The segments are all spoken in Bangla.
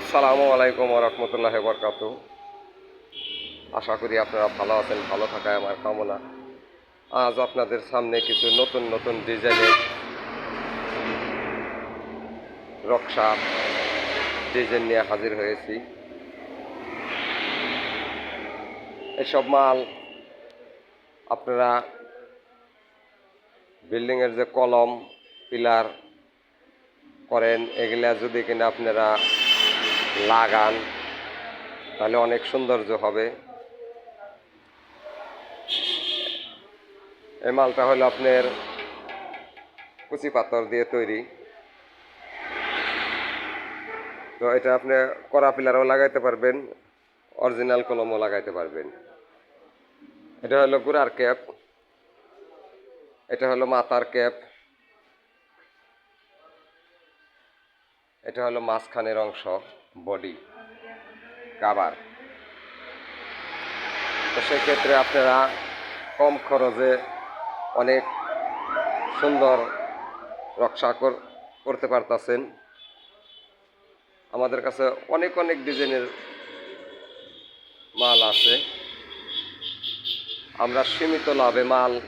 আসসালামু আলাইকুম রহমতুল্লাহ বরকাত আশা করি আপনারা ভালো আছেন, ভালো থাকায় আমার কামনা। আজ আপনাদের সামনে কিছু নতুন নতুন ডিজাইনের রক্সা ডিজাইন নিয়ে হাজির হয়েছি। এসব মাল আপনারা বিল্ডিংয়ের যে কলম, পিলার করেন, এগুলা যদি কিনা আপনারা লাগান তাহলে অনেক সৌন্দর্য হবে। এই মালটা হলো আপনার কুচি পাথর দিয়ে তৈরি। তো এটা আপনি কড়া পিলারও লাগাইতে পারবেন, অরিজিনাল কলমও লাগাইতে পারবেন। এটা হলো গুড়ার ক্যাপ, এটা হলো মাথার ক্যাপ, এটা হলো মাঝখানের অংশ। বডি, কাবার। তো সেক্ষেত্রে আপনারা কম খরচে অনেক সুন্দর রক্ষা কর- করতে পারতেছেন। আমাদের কাছে অনেক অনেক ডিজাইনের মাল আছে। আমরা সীমিত লাভে মাল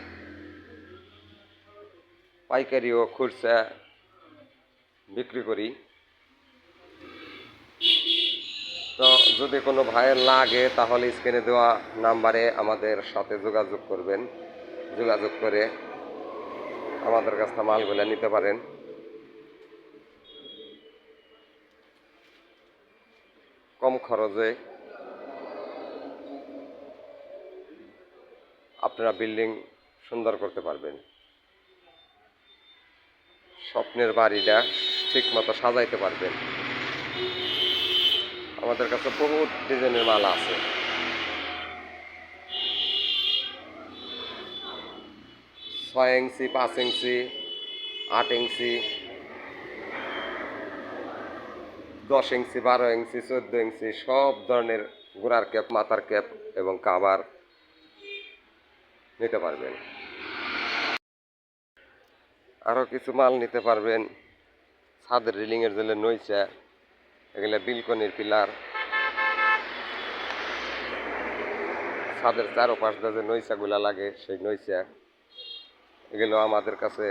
পাইকারি ও খুচরা বিক্রি করি তো যদি কোনো ভাইয়ের লাগে, তাহলে স্ক্রিনে দেওয়া নাম্বারে আমাদের সাথে যোগাযোগ করবেন। যোগাযোগ করে আমাদের কাছ থেকে মালগুলো নিতে পারেন। কম খরচে আপনারা বিল্ডিং সুন্দর করতে পারবেন। স্বপ্নের বাড়িটা ঠিক মতো সাজাইতে পারবেন। আমাদের কাছে বহুত ডিজাইনের মাল আছে। ছয় ইঞ্চি, পাঁচ ইঞ্চি, আট ইঞ্চি, দশ ইঞ্চি, বারো ইঞ্চি, চোদ্দ ইঞ্চি, সব ধরনের গোড়ার ক্যাপ, মাথার ক্যাপ এবং কাবার নিতে পারবেন। আরও কিছু মাল নিতে পারবেন। ছাদের রিলিংয়ের জন্য নইচা। এগুলো বিলকনির পিলার। ছাদের চারোপাশ যে নইচাগুলা লাগে, সেই নইচা এগুলো আমাদের কাছে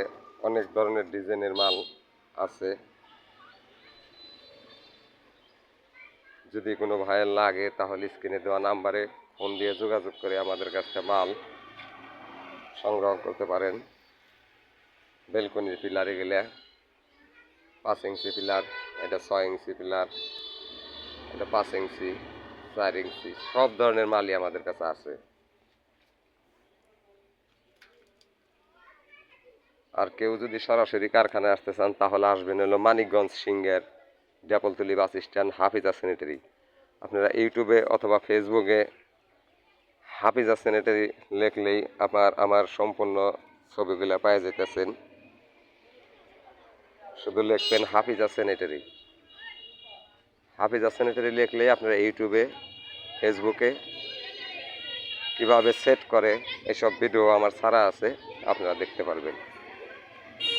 অনেক ধরনের ডিজাইনের মাল আছে। যদি কোনো ভাইয়ের লাগে, তাহলে স্ক্রিনে দেওয়া নাম্বারে ফোন দিয়ে যোগাযোগ করে আমাদের কাছে মাল সংগ্রহ করতে পারেন। বেলকনির পিলার এগুলা। পাঁচ ইঞ্চি পিলার, এটা ছয় ইঞ্চি পিলার, এটা পাঁচ ইঞ্চি, চার ইঞ্চি, সব ধরনের মালই আমাদের কাছে আছে। আর কেউ যদি সরাসরি কারখানায় আসতে চান, তাহলে আসবেন হলো মানিকগঞ্জ সিঙ্গের ডেপলতলি বাস স্ট্যান্ড, হাফিজা স্যানিটারি আপনারা ইউটিউবে অথবা ফেসবুকে হাফিজা স্যানিটারি লিখলেই আপনার আমার সম্পূর্ণ ছবিগুলো পাওয়া যেতেছেন শুধু লিখবেন হাফিজ স্যানিটারি হাফিজ স্যানিটারি লিখলে আপনারা ইউটিউবে, ফেসবুকে কীভাবে সেট করে এসব ভিডিও আমার সারা আছে, আপনারা দেখতে পারবেন।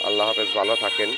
আল্লাহ হাফেজ, ভালো থাকেন।